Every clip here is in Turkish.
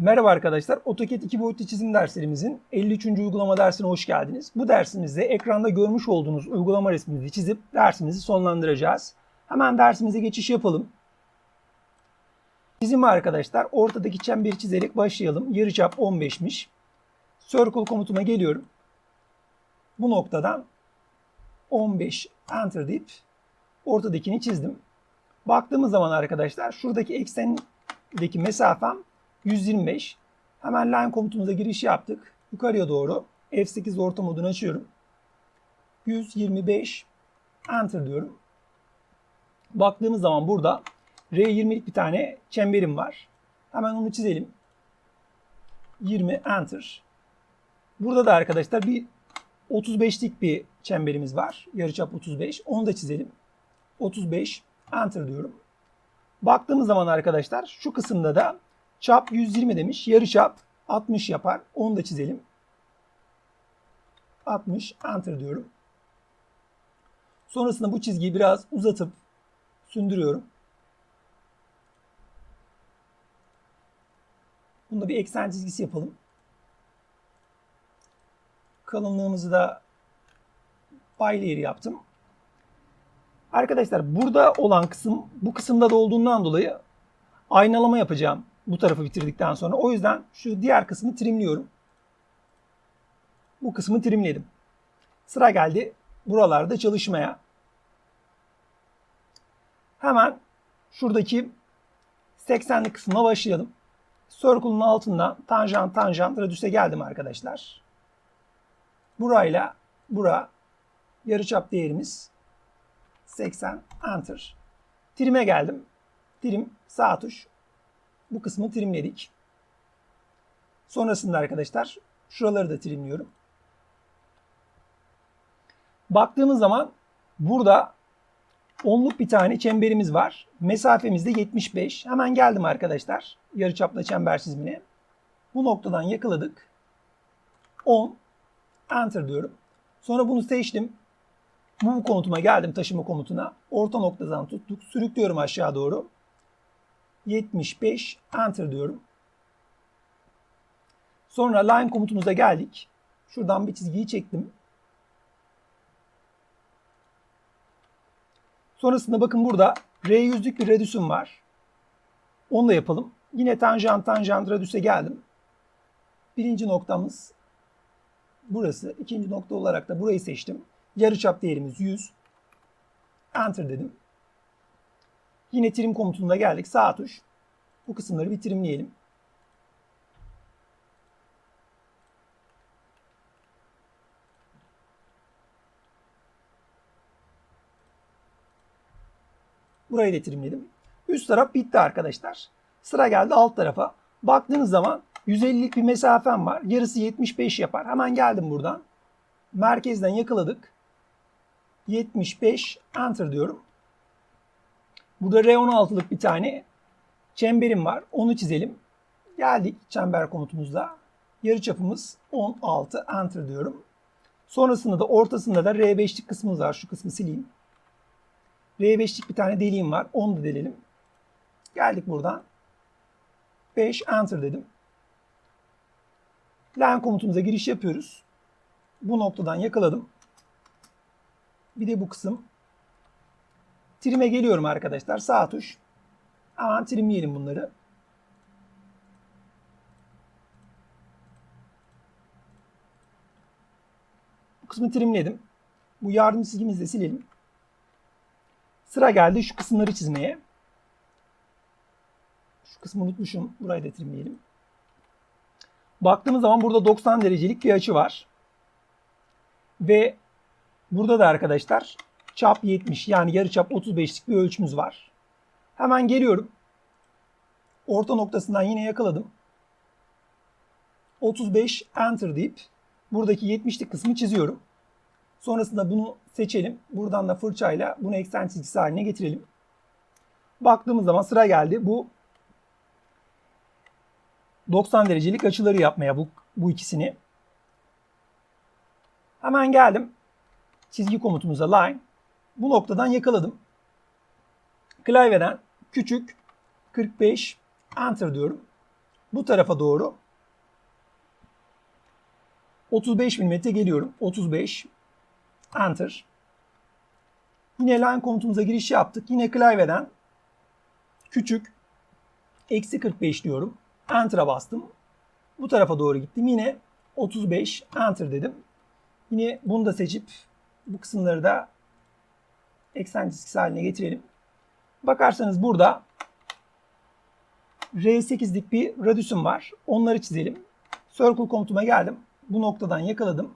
Merhaba arkadaşlar. AutoCAD 2 boyutlu çizim derslerimizin 53. uygulama dersine hoş geldiniz. Bu dersimizde ekranda görmüş olduğunuz uygulama resmimizi çizip dersimizi sonlandıracağız. Hemen dersimize geçiş yapalım. Çizim arkadaşlar ortadaki çemberi çizerek başlayalım. Yarıçap 15'miş. Circle komutuna geliyorum. Bu noktadan 15 enter deyip ortadakini çizdim. Baktığımız zaman arkadaşlar şuradaki eksendeki mesafem 125. Hemen line komutumuza giriş yaptık. Yukarıya doğru F8 orta modunu açıyorum. 125 enter diyorum. Baktığımız zaman burada R20'lik bir tane çemberim var. Hemen onu çizelim. 20 enter. Burada da arkadaşlar bir 35'lik bir çemberimiz var. Yarıçap 35. Onu da çizelim. 35 enter diyorum. Baktığımız zaman arkadaşlar şu kısımda da çap 120 demiş. Yarı çap 60 yapar. Onu da çizelim. 60 enter diyorum. Sonrasında bu çizgiyi biraz uzatıp sündürüyorum. Bunda bir eksen çizgisi yapalım. Kalınlığımızı da bilayer yaptım. Arkadaşlar burada olan kısım bu kısımda da olduğundan dolayı aynalama yapacağım bu tarafı bitirdikten sonra. O yüzden şu diğer kısmı trimliyorum. Bu kısmı trimledim. Sıra geldi buralarda çalışmaya. Hemen şuradaki 80'lik kısmına başlayalım. Circle'ın altından tanjant tanjant radüse geldim arkadaşlar. Burayla bura yarıçap değerimiz 80 enter. Trim'e geldim. Trim sağ tuş. Bu kısmı trimledik. Sonrasında arkadaşlar şuraları da trimliyorum. Baktığımız zaman burada onluk bir tane çemberimiz var. Mesafemiz de 75. Hemen geldim arkadaşlar. Yarıçapla çember çizimine. Bu noktadan yakaladık. 10 enter diyorum. Sonra bunu seçtim. Bu komutuma geldim taşıma komutuna. Orta noktadan tuttuk. Sürüklüyorum aşağı doğru. 75 enter diyorum. Sonra line komutumuza geldik. Şuradan bir çizgiyi çektim. Sonrasında bakın burada R100'lük bir radüsüm var. Onu da yapalım. Yine tanjant tanjant radüse geldim. Birinci noktamız burası. İkinci nokta olarak da burayı seçtim. Yarıçap değerimiz 100. Enter dedim. Yine trim komutunda geldik. Sağ tuş. Bu kısımları bir trimleyelim. Burayı da trimledim. Üst taraf bitti arkadaşlar. Sıra geldi alt tarafa. Baktığınız zaman 150'lik bir mesafem var. Yarısı 75 yapar. Hemen geldim buradan. Merkezden yakaladık. 75 enter diyorum. Burada R16'lık bir tane çemberim var. Onu çizelim. Geldik çember komutumuzda. Yarı çapımız 16 enter diyorum. Sonrasında da ortasında da R5'lik kısmımız var. Şu kısmı sileyim. R5'lik bir tane deliğim var. Onu da delelim. Geldik buradan. 5 enter dedim. Line komutumuza giriş yapıyoruz. Bu noktadan yakaladım. Bir de bu kısım. Trim'e geliyorum arkadaşlar. Sağ tuş. Aman trimleyelim bunları. Bu kısmı trimledim. Bu yardım çizgimizi de silelim. Sıra geldi şu kısımları çizmeye. Şu kısmı unutmuşum. Burayı da trimleyelim. Baktığımız zaman burada 90 derecelik bir açı var. Ve burada da arkadaşlar çap 70 yani yarı çap 35'lik bir ölçümüz var. Hemen geliyorum. Orta noktasından yine yakaladım. 35 enter deyip buradaki 70'lik kısmı çiziyorum. Sonrasında bunu seçelim. Buradan da fırçayla bunu eksen çizgisi haline getirelim. Baktığımız zaman sıra geldi. Bu 90 derecelik açıları yapmaya bu, bu ikisini. Hemen geldim. Çizgi komutumuza line. Bu noktadan yakaladım. Klavyeden küçük 45 enter diyorum. bu tarafa doğru 35 mm geliyorum. 35 Enter. Yine line komutumuza giriş yaptık. Yine klavyeden küçük eksi 45 diyorum. Enter'a bastım. Bu tarafa doğru gittim. Yine 35 Enter dedim. Yine bunu da seçip bu kısımları da eksen çizgisi haline getirelim. Bakarsanız burada R8'lik bir radyüsüm var. Onları çizelim. Circle komutuma geldim. Bu noktadan yakaladım.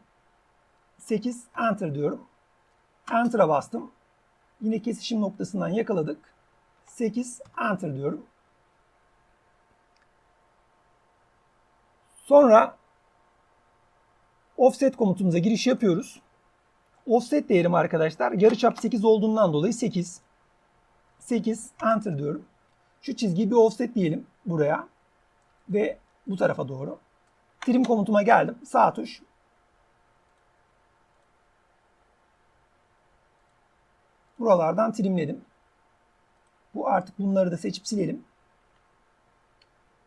8 Enter diyorum. Enter'a bastım. Yine kesişim noktasından yakaladık. 8 Enter diyorum. Sonra offset komutumuza giriş yapıyoruz. Offset değerim arkadaşlar yarıçap 8 olduğundan dolayı 8. 8 Enter diyorum. Şu çizgiyi bir offset diyelim buraya ve bu tarafa doğru. Trim komutuma geldim. Sağ tuş. Buralardan trimledim. Bu artık bunları da seçip silelim.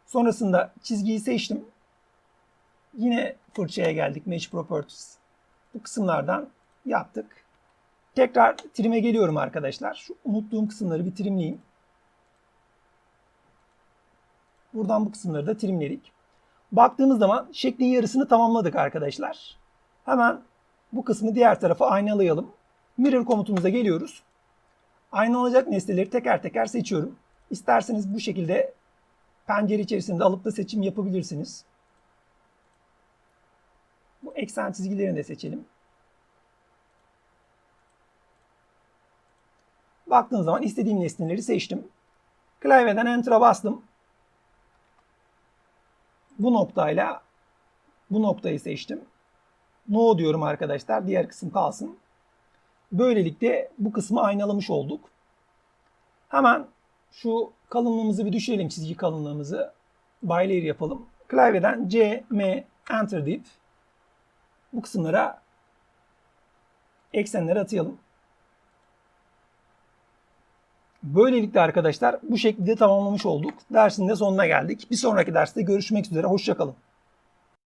Sonrasında çizgiyi seçtim. Yine fırçaya geldik. Mesh Properties. Bu kısımlardan yaptık. Tekrar trim'e geliyorum arkadaşlar. Şu unuttuğum kısımları bir trimleyeyim. Buradan bu kısımları da trimledik. Baktığımız zaman şeklin yarısını tamamladık arkadaşlar. Hemen bu kısmı diğer tarafa aynalayalım. Mirror komutumuza geliyoruz. Ayna olacak nesneleri teker teker seçiyorum. İsterseniz bu şekilde pencere içerisinde alıp da seçim yapabilirsiniz. Bu eksen çizgilerini de seçelim. Baktığınız zaman istediğim nesneleri seçtim. Klavyeden Enter'a bastım. Bu noktayla bu noktayı seçtim. No diyorum arkadaşlar. Diğer kısım kalsın. Böylelikle bu kısmı aynalamış olduk. Hemen şu kalınlığımızı bir düşürelim çizgi kalınlığımızı. Bylayer yapalım. Klavyeden C, M, Enter deyip bu kısımlara eksenleri atayalım. Böylelikle arkadaşlar bu şekilde tamamlamış olduk. Dersin de sonuna geldik. Bir sonraki derste görüşmek üzere. Hoşçakalın.